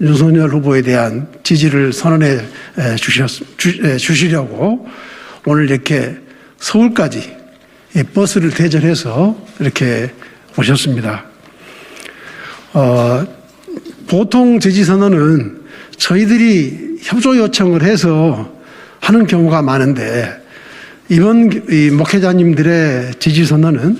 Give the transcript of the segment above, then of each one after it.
윤석열 후보에 대한 지지를 선언해 주시려고 오늘 이렇게 서울까지 이 버스를 대절해서 이렇게 오셨습니다. 어, 보통 지지 선언은 저희들이 협조 요청을 해서 하는 경우가 많은데 이번 이 목회자님들의 지지 선언은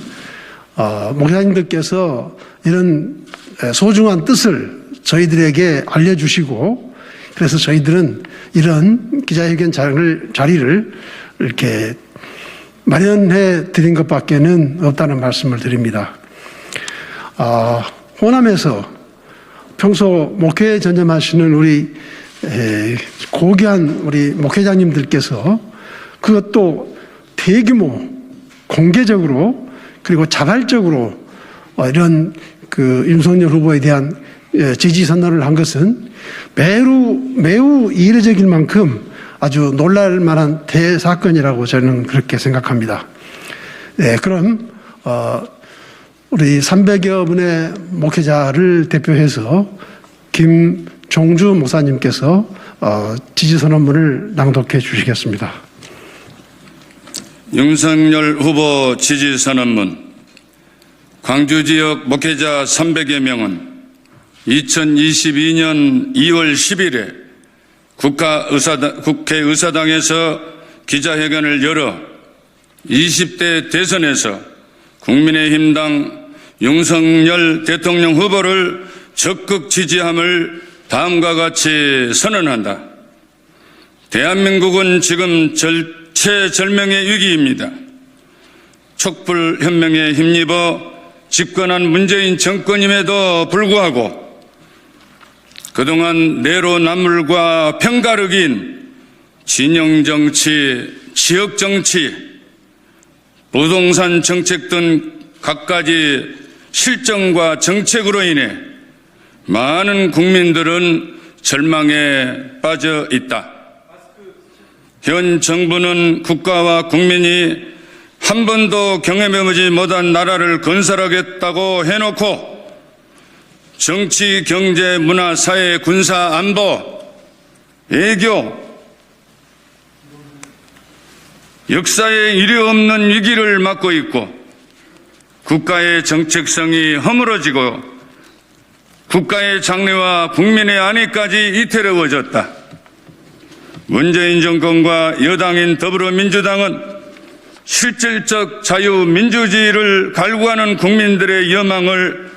어, 목회자님들께서 이런 소중한 뜻을 저희들에게 알려주시고 그래서 저희들은 이런 기자회견 자리를, 자리를 이렇게 마련해 드린 것밖에는 없다는 말씀을 드립니다. 아, 호남에서 평소 목회 전념하시는 우리 에, 고귀한 우리 목회자님들께서 그것도 대규모 공개적으로 그리고 자발적으로 어, 이런 그 윤석열 후보에 대한 예, 지지 선언을 한 것은 매우 매우 이례적일 만큼 아주 놀랄 만한 대사건이라고 저는 그렇게 생각합니다. 네, 그럼 어, 우리 300여 분의 목회자를 대표해서 김종주 목사님께서 어, 지지 선언문을 낭독해 주시겠습니다. 윤석열 후보 지지 선언문 광주 지역 목회자 300여 명은 2022년 2월 10일에 국가의사당, 국회의사당에서 기자회견을 열어 20대 대선에서 국민의힘당 윤석열 대통령 후보를 적극 지지함을 다음과 같이 선언한다. 대한민국은 지금 절체절명의 위기입니다. 촛불 혁명에 힘입어 집권한 문재인 정권임에도 불구하고 그동안 내로남불과 편가르기인 진영정치, 지역정치, 부동산 정책 등 갖가지 실정과 정책으로 인해 많은 국민들은 절망에 빠져 있다. 현 정부는 국가와 국민이 한 번도 경험해보지 못한 나라를 건설하겠다고 해놓고 정치, 경제, 문화, 사회, 군사, 안보, 외교, 역사에 이례 없는 위기를 맞고 있고 국가의 정책성이 허물어지고 국가의 장래와 국민의 안위까지 이태로워졌다. 문재인 정권과 여당인 더불어민주당은 실질적 자유민주주의를 갈구하는 국민들의 여망을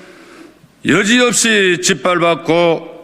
여지없이 짓밟았고